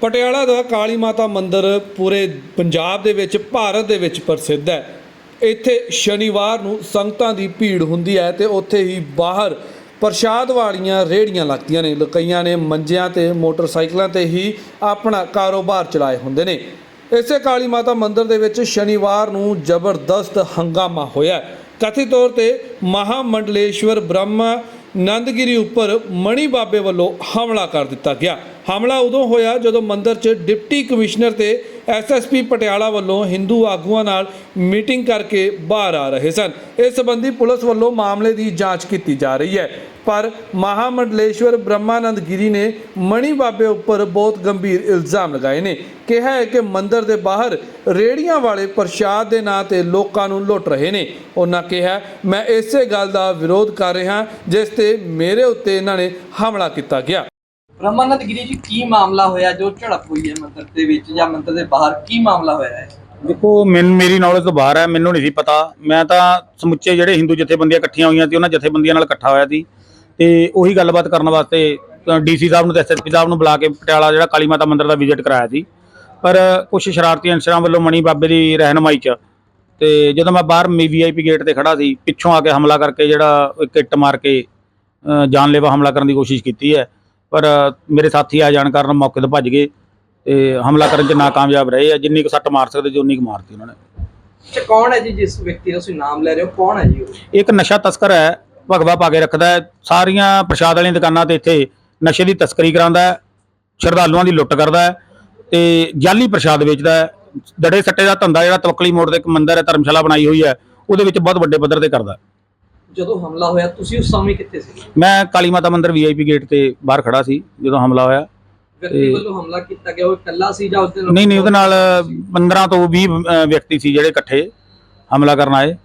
ਪਟਿਆਲਾ ਦਾ ਕਾਲੀ ਮਾਤਾ ਮੰਦਿਰ ਪੂਰੇ ਪੰਜਾਬ ਦੇ ਵਿੱਚ, ਭਾਰਤ ਦੇ ਵਿੱਚ ਪ੍ਰਸਿੱਧ ਹੈ। ਇੱਥੇ ਸ਼ਨੀਵਾਰ ਨੂੰ ਸੰਗਤਾਂ ਦੀ ਭੀੜ ਹੁੰਦੀ ਹੈ ਤੇ ਉੱਥੇ ਹੀ ਬਾਹਰ ਪ੍ਰਸ਼ਾਦ ਵਾਲੀਆਂ ਰੇੜੀਆਂ ਲੱਗਦੀਆਂ ਨੇ। ਕਈਆਂ ਨੇ ਮੰਜਿਆਂ ਤੇ, ਮੋਟਰਸਾਈਕਲਾਂ ਤੇ ਹੀ ਆਪਣਾ ਕਾਰੋਬਾਰ ਚਲਾਏ ਹੁੰਦੇ ਨੇ। ਇਸੇ ਕਾਲੀ ਮਾਤਾ ਮੰਦਿਰ ਦੇ ਵਿੱਚ ਸ਼ਨੀਵਾਰ ਨੂੰ ਜ਼ਬਰਦਸਤ ਹੰਗਾਮਾ ਹੋਇਆ ਕਥਿਤ ਤੌਰ ਤੇ ਮਹਾਮੰਡਲੇਸ਼ਵਰ ਬ੍ਰਹਮਾ ਨੰਦਗਿਰੀ ਉੱਪਰ ਮਣੀ ਬਾਬੇ ਵੱਲੋਂ ਹਮਲਾ ਕਰ ਦਿੱਤਾ ਗਿਆ। ਹਮਲਾ ਉਦੋਂ ਹੋਇਆ ਜਦੋਂ ਮੰਦਰ 'ਚ ਡਿਪਟੀ ਕਮਿਸ਼ਨਰ ਤੇ ਐਸਐਸਪੀ ਪਟਿਆਲਾ ਵੱਲੋਂ ਹਿੰਦੂ ਆਗੂਆਂ ਨਾਲ ਮੀਟਿੰਗ ਕਰਕੇ ਬਾਹਰ ਆ ਰਹੇ ਸਨ। ਇਸ ਸੰਬੰਧੀ ਪੁਲਿਸ ਵੱਲੋਂ ਮਾਮਲੇ ਦੀ ਜਾਂਚ ਕੀਤੀ ਜਾ ਰਹੀ ਹੈ। ਪਰ ਮਹਾਮੰਡਲੇਸ਼ਵਰ ਬ੍ਰਹਮਾਨੰਦ ਗਿਰੀ ਨੇ ਮਣੀ ਬਾਬੇ ਉੱਪਰ ਬਹੁਤ ਗੰਭੀਰ ਇਲਜ਼ਾਮ ਲਗਾਏ ਨੇ। ਕਿਹਾ ਹੈ ਕਿ ਮੰਦਰ ਦੇ ਬਾਹਰ ਰੇੜੀਆਂ ਵਾਲੇ ਪ੍ਰਸ਼ਾਦ ਦੇ ਨਾਂ ਤੇ ਲੋਕਾਂ ਨੂੰ ਲੁੱਟ ਰਹੇ ਨੇ। ਉਹਨਾਂ ਕਿਹਾ, ਮੈਂ ਇਸੇ ਗੱਲ ਦਾ ਵਿਰੋਧ ਕਰ ਰਿਹਾ, ਜਿਸ ਤੇ ਮੇਰੇ ਉੱਤੇ ਇਹਨਾਂ ਨੇ ਹਮਲਾ ਕੀਤਾ ਗਿਆ। ਬ੍ਰਹਮਾਨੰਦ ਗਿਰੀ ਜੀ, ਕੀ ਮਾਮਲਾ ਹੋਇਆ? ਜੋ ਝੜਪ ਹੋਈ ਹੈ ਮੰਦਿਰ ਦੇ ਵਿੱਚ ਜਾਂ ਮੰਦਿਰ ਦੇ ਬਾਹਰ, ਕੀ ਮਾਮਲਾ ਹੋਇਆ ਹੈ? ਦੇਖੋ, ਮੈਨੂੰ, ਮੇਰੀ ਨੌਲੇਜ ਤੋਂ ਬਾਹਰ ਹੈ, ਮੈਨੂੰ ਨਹੀਂ ਸੀ ਪਤਾ। ਮੈਂ ਤਾਂ ਸਮੁੱਚੇ ਜਿਹੜੇ ਹਿੰਦੂ ਜਥੇਬੰਦੀਆਂ ਇਕੱਠੀਆਂ ਹੋਈਆਂ ਸੀ, ਉਹਨਾਂ ਜਥੇਬੰਦੀਆਂ ਨਾਲ ਇਕੱਠਾ ਹੋਇਆ ਸੀ। ਤੇ ਉਹੀ ਗੱਲਬਾਤ ਕਰਨ ਵਾਸਤੇ ਡੀਸੀ ਸਾਹਿਬ ਨੂੰ ਤੇ ਐਸਐਸਪੀ ਸਾਹਿਬ ਨੂੰ ਬੁਲਾ ਕੇ ਪਟਿਆਲਾ ਜਿਹੜਾ ਕਾਲੀ ਮਾਤਾ ਮੰਦਿਰ ਦਾ ਵਿਜ਼ਿਟ ਕਰਾਇਆ ਸੀ। ਪਰ ਕੁਝ ਸ਼ਰਾਰਤੀ ਅਨਸਰਾਂ ਵੱਲੋਂ ਮਣੀ ਬਾਬੇ ਦੀ ਰਹਿਨਮਾਈ 'ਚ, ਤੇ ਜਦੋਂ ਮੈਂ ਬਾਹਰ ਵੀਆਈਪੀ ਗੇਟ ਤੇ ਖੜਾ ਸੀ, ਪਿੱਛੋਂ ਆ ਕੇ ਹਮਲਾ ਕਰਕੇ ਜਿਹੜਾ ਇੱਕ ਇੱਟ ਮਾਰ ਕੇ ਜਾਨਲੇਵਾ ਹਮਲਾ ਕਰਨ ਦੀ ਕੋਸ਼ਿਸ਼ ਕੀਤੀ ਹੈ ਪਰ ਮੇਰੇ ਸਾਥੀ ਆ ਜਾਣ ਕਾਰਨ ਮੌਕੇ ਤੋਂ ਭੱਜ ਗਏ ਤੇ ਹਮਲਾ ਕਰਨ 'ਚ ਨਾਕਾਮਯਾਬ ਰਹੇ ਆ। ਜਿੰਨੀ ਕੁ ਸੱਟ ਮਾਰ ਸਕਦੇ ਸੀ ਉਨੀ ਕੁ ਮਾਰਤੀ ਉਹਨਾਂ ਨੇ। ਅੱਛਾ ਕੌਣ ਹੈ ਜੀ ਜਿਸ ਵਿਅਕਤੀ ਦਾ ਤੁਸੀਂ ਨਾਮ ਲੈ ਰਹੇ ਹੋ? ਕੌਣ ਹੈ ਜੀ ਉਹ? ਇੱਕ ਨਸ਼ਾ ਤਸਕਰ ਹੈ ਭਗਵਾ ਪਾ ਕੇ ਰੱਖਦਾ ਹੈ। ਸਾਰੀਆਂ ਪ੍ਰਸ਼ਾਦ ਵਾਲੀਆਂ ਦੁਕਾਨਾਂ ਤੇ ਇੱਥੇ ਨਸ਼ੇ ਦੀ ਤਸਕਰੀ ਕਰਾਉਂਦਾ ਹੈ ਸ਼ਰਧਾਲੂਆਂ ਦੀ ਲੁੱਟ ਕਰਦਾ ਹੈ ਤੇ ਜਾਲੀ ਪ੍ਰਸ਼ਾਦ ਵੇਚਦਾ ਹੈ। ਦੜੇ ਸੱਟੇ ਦਾ ਧੰਦਾ ਜਿਹੜਾ ਤਵਕਲੀ ਮੋੜ ਤੇ ਇੱਕ ਮੰਦਿਰ ਹੈ ਧਰਮਸ਼ਾਲਾ ਬਣਾਈ ਹੋਈ ਹੈ ਉਹਦੇ ਵਿੱਚ ਬਹੁਤ ਵੱਡੇ ਪੱਧਰ ਤੇ ਕਰਦਾ ਹੈ। ਜਦੋਂ ਹਮਲਾ ਹੋਇਆ ਤੁਸੀਂ ਉਸ ਸਮੇਂ ਕਿੱਥੇ ਸੀ? ਮੈਂ ਕਾਲੀ ਮਾਤਾ ਮੰਦਿਰ ਵੀਆਈਪੀ ਗੇਟ ਤੇ ਬਾਹਰ ਖੜਾ ਸੀ ਜਦੋਂ ਹਮਲਾ ਹੋਇਆ। ਵਿਅਕਤੀ ਤੇ- ਵੱਲੋਂ ਹਮਲਾ ਕੀਤਾ ਗਿਆ ਉਹ ਇਕੱਲਾ ਸੀ ਜਾਂ ਉਸਦੇ ਨਹੀਂ ਨਹੀਂ ਉਹਦੇ ਨਾਲ 15 ਤੋਂ 20 ਅ, ਵਿਅਕਤੀ ਸੀ ਜਿਹੜੇ ਇਕੱਠੇ ਹਮਲਾ ਕਰਨ ਆਏ।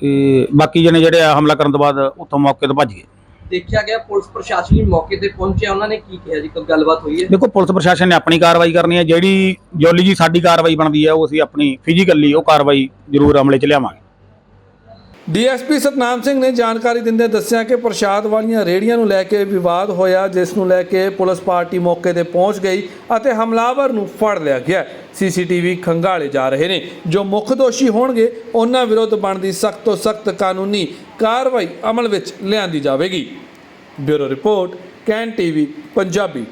ਤੇ ਬਾਕੀ ਜਣੇ ਜਿਹੜੇ ਆ ਹਮਲਾ ਕਰਨ ਤੋਂ ਬਾਅਦ ਉੱਥੋਂ ਮੌਕੇ ਤੋਂ ਭੱਜ ਗਏ। ਦੇਖਿਆ ਗਿਆ ਪੁਲਿਸ ਪ੍ਰਸ਼ਾਸਨ ਵੀ ਮੌਕੇ ਤੇ ਪਹੁੰਚਿਆ। ਉਹਨਾਂ ਨੇ ਕੀ ਕਿਹਾ ਜੀ? ਕੋਈ ਗੱਲਬਾਤ ਹੋਈ ਹੈ? ਦੇਖੋ ਪੁਲਿਸ ਪ੍ਰਸ਼ਾਸਨ ਨੇ ਆਪਣੀ ਕਾਰਵਾਈ ਕਰਨੀ ਹੈ। ਜਿਹੜੀ ਜੋਲੀ ਜੀ ਸਾਡੀ ਕਾਰਵਾਈ ਬਣਦੀ ਹੈ ਉਹ ਅਸੀਂ ਆਪਣੀ ਫਿਜ਼ੀਕਲੀ ਉਹ ਕਾਰਵਾਈ ਜ਼ਰੂਰ ਅਮਲੇ 'ਚ ਲਿਆਵਾਂਗੇ। ਡੀਐਸਪੀ ਸਤਨਾਮ ਸਿੰਘ ਨੇ ਜਾਣਕਾਰੀ ਦਿੰਦੇ ਦੱਸਿਆ ਕਿ ਪ੍ਰਸ਼ਾਦ ਵਾਲੀਆਂ ਰੇੜੀਆਂ ਨੂੰ ਲੈ ਕੇ ਵਿਵਾਦ ਹੋਇਆ, ਜਿਸ ਨੂੰ ਲੈ ਕੇ ਪੁਲਿਸ ਪਾਰਟੀ ਮੌਕੇ ਤੇ ਪਹੁੰਚ ਗਈ ਅਤੇ ਹਮਲਾਵਰ ਨੂੰ ਫੜ ਲਿਆ ਗਿਆ। ਸੀਸੀਟੀਵੀ ਖੰਗਾਲੇ ਜਾ ਰਹੇ ਨੇ। ਜੋ ਮੁੱਖ ਦੋਸ਼ੀ ਹੋਣਗੇ, ਉਹਨਾਂ ਵਿਰੁੱਧ ਬਣਦੀ ਸਖਤ ਤੋਂ ਸਖਤ ਕਾਨੂੰਨੀ ਕਾਰਵਾਈ ਅਮਲ ਵਿੱਚ ਲਿਆਂਦੀ ਜਾਵੇਗੀ। Bureau report, can TV, Punjabi.